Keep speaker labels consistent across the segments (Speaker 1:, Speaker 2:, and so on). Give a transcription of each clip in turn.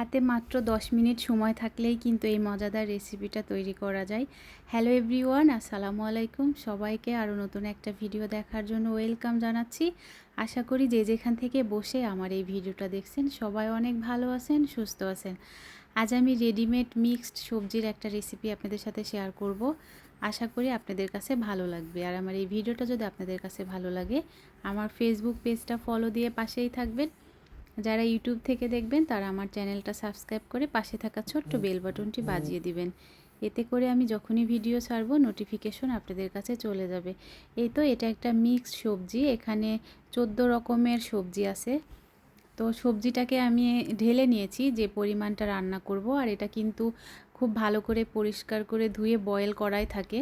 Speaker 1: হাতে মাত্র 10 মিনিট সময় থাকলেই কিন্তু এই মজাদার রেসিপিটা তৈরি করা যায়। হ্যালো এভরিওয়ান আসসালামু আলাইকুম। সবাইকে আরও নতুন একটা ভিডিও দেখার জন্য ওয়েলকাম জানাচ্ছি। আশা করি যে যেখান থেকে বসে আমার এই ভিডিওটা দেখছেন, সবাই অনেক ভালো আছেন, সুস্থ আছেন। আজ আমি রেডিমেড মিক্সড সবজির একটা রেসিপি আপনাদের সাথে শেয়ার করব। আশা করি আপনাদের কাছে ভালো লাগবে। আর আমার এই ভিডিওটা যদি আপনাদের কাছে ভালো লাগে, আমার ফেসবুক পেজটা ফলো দিয়ে পাশেই থাকবেন। যারা ইউটিউব থেকে দেখবেন তারা আমার চ্যানেলটা সাবস্ক্রাইব করে পাশে থাকা ছোট্ট বেল বাটনটি বাজিয়ে দিবেন। এতে করে আমি যখনই ভিডিও ছাড়বো নোটিফিকেশন আপনাদের কাছে চলে যাবে। এই তো এটা একটা মিক্সড সবজি। এখানে চোদ্দ রকমের সবজি আছে। তো সবজিটাকে আমি ঢেলে নিয়েছি যে পরিমাণটা রান্না করব। আর এটা কিন্তু খুব ভালো করে পরিষ্কার করে ধুয়ে বয়েল করাই থাকে।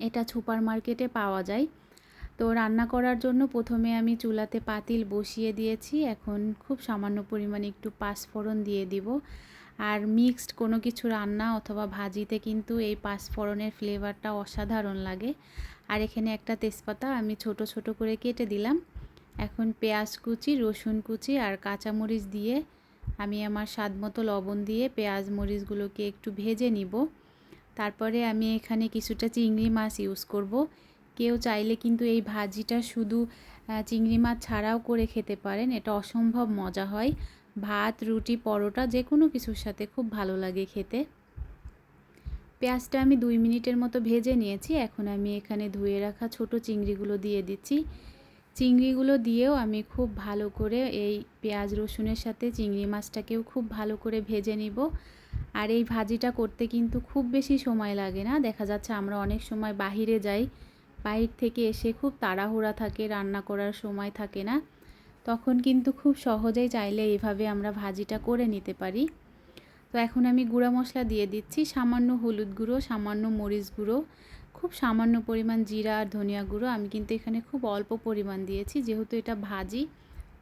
Speaker 1: এটা সুপার মার্কেটে পাওয়া যায়। তো রান্না করার জন্য প্রথমে আমি চুলাতে পাতিল বসিয়ে দিয়েছি। এখন খুব সামান্য পরিমাণে একটু পাঁচফোড়ন দিয়ে দিব। আর মিক্সড কোনো কিছু রান্না অথবা ভাজিতে কিন্তু এই পাঁচফোড়নের ফ্লেভারটা অসাধারণ লাগে। আর এখানে একটা তেজপাতা আমি ছোট ছোট করে কেটে দিলাম। এখন পেঁয়াজ কুচি, রসুন কুচি আর কাঁচামরিচ দিয়ে আমি আমার স্বাদ মতো লবণ দিয়ে পেঁয়াজ মরিচগুলোকে একটু ভেজে নিব। তারপরে আমি এখানে কিছুটা চিংড়ি মাছ ইউজ করব। কেউ চাইলে কিন্তু এই ভাজিটা শুধু চিংড়ি মাছ ছাড়াও করে খেতে পারেন। এটা অসম্ভব মজা হয়। ভাত, রুটি, পরোটা যে কোনো কিছুর সাথে খুব ভালো লাগে খেতে। পেঁয়াজটা আমি দুই মিনিটের মতো ভেজে নিয়েছি। এখন আমি এখানে ধুয়ে রাখা ছোট চিংড়িগুলো দিয়ে দিচ্ছি। চিংড়িগুলো দিয়েও আমি খুব ভালো করে এই পেঁয়াজ, রসুনের সাথে চিংড়ি মাছটাকেও খুব ভালো করে ভেজে নিব। আর এই ভাজিটা করতে কিন্তু খুব বেশি সময় লাগে না। দেখা যাচ্ছে আমরা অনেক সময় বাহিরে যাই। বাহির থেকে এসে খুব তাড়াহুড়া থাকে, রান্না করার সময় থাকে না। তখন কিন্তু খুব সহজেই চাইলে এইভাবে আমরা ভাজিটা করে নিতে পারি। তো এখন আমি গুঁড়া মশলা দিয়ে দিচ্ছি, সামান্য হলুদ গুঁড়ো, সামান্য মরিচ গুঁড়ো, খুব সামান্য পরিমাণ জিরা আর ধনিয়া গুঁড়ো। আমি কিন্তু এখানে খুব অল্প পরিমাণ দিয়েছি, যেহেতু এটা ভাজি,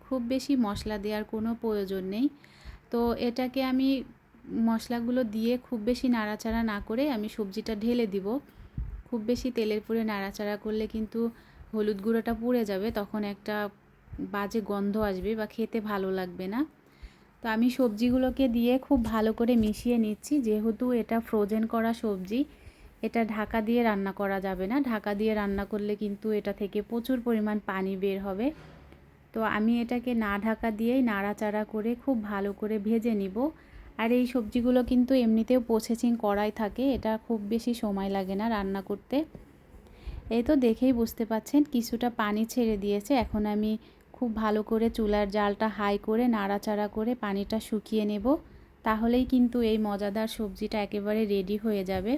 Speaker 1: খুব বেশি মশলা দেওয়ার কোনো প্রয়োজন নেই। তো এটাকে আমি মশলাগুলো দিয়ে খুব বেশি নাড়াচাড়া না করে আমি সবজিটা ঢেলে দিব। খুব বেশি তেলের পুরে নাড়াচাড়া করলে কিন্তু হলুদ গুঁড়োটা পুড়ে যাবে, তখন একটা বাজে গন্ধ আসবে বা খেতে ভালো লাগবে না। তো আমি সবজিগুলোকে দিয়ে খুব ভালো করে মিশিয়ে নিচ্ছি, যেহেতু এটা ফ্রোজেন করা সবজি, এটা ঢাকা দিয়ে রান্না করা যাবে না। ঢাকা দিয়ে রান্না করলে কিন্তু এটা থেকে প্রচুর পরিমাণ পানি বের হবে। তো আমি এটাকে না ঢাকা দিয়েই নাড়াচাড়া করে খুব ভালো করে ভেজে নিব। আর এই সবজিগুলো কিন্তু এমনিতেও প্রসেসিং করাই থাকে, এটা খুব বেশি সময় লাগে না রান্না করতে। এই তো দেখেই বুঝতে পাচ্ছেন কিছুটা পানি ছেড়ে দিয়েছে, এখন আমি খুব ভালো করে চুলার জালটা হাই করে নাড়াচাড়া করে পানিটা শুকিয়ে নেব, তাহলেই কিন্তু এই মজাদার সবজিটা একেবারে রেডি হয়ে যাবে।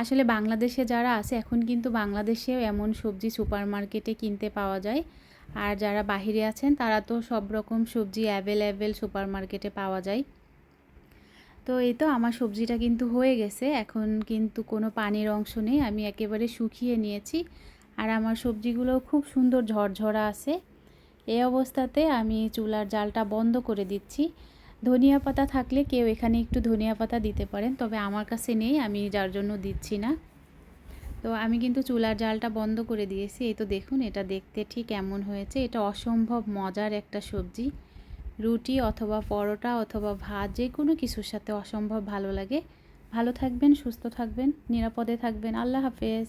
Speaker 1: আসলে বাংলাদেশে যারা আছে, এখন কিন্তু বাংলাদেশেও এমন সবজি সুপার মার্কেটে কিনতে পাওয়া যায়। আর যারা বাহিরে আছেন, তারা তো সব রকম সবজি অ্যাভেলেবেল সুপার মার্কেটে পাওয়া যায়। তো এই তো আমার সবজিটা কিন্তু হয়ে গেছে। এখন কিন্তু কোনো পানির অংশ নেই। আমি একেবারে শুকিয়ে নিয়েছি। আর আমার সবজিগুলো খুব সুন্দর ঝরঝরা আছে। এই অবস্থাতে আমি চুলার জালটা বন্ধ করে দিচ্ছি। ধনিয়া পাতা থাকলে কেউ এখানে একটু ধনিয়া পাতা দিতে পারেন, তবে আমার কাছে নেই, আমি যার জন্য দিচ্ছি না। তো আমি কিন্তু চুলার জালটা বন্ধ করে দিয়েছি। এই তো দেখুন, এটা দেখতে ঠিক এমন হয়েছে। এটা অসম্ভব মজার একটা সবজি। রুটি অথবা পরোটা অথবা ভাত, যে কোনো কিছুর সাথে অসম্ভব ভালো লাগে। ভালো থাকবেন, সুস্থ থাকবেন, নিরাপদে থাকবেন। আল্লাহ হাফেজ।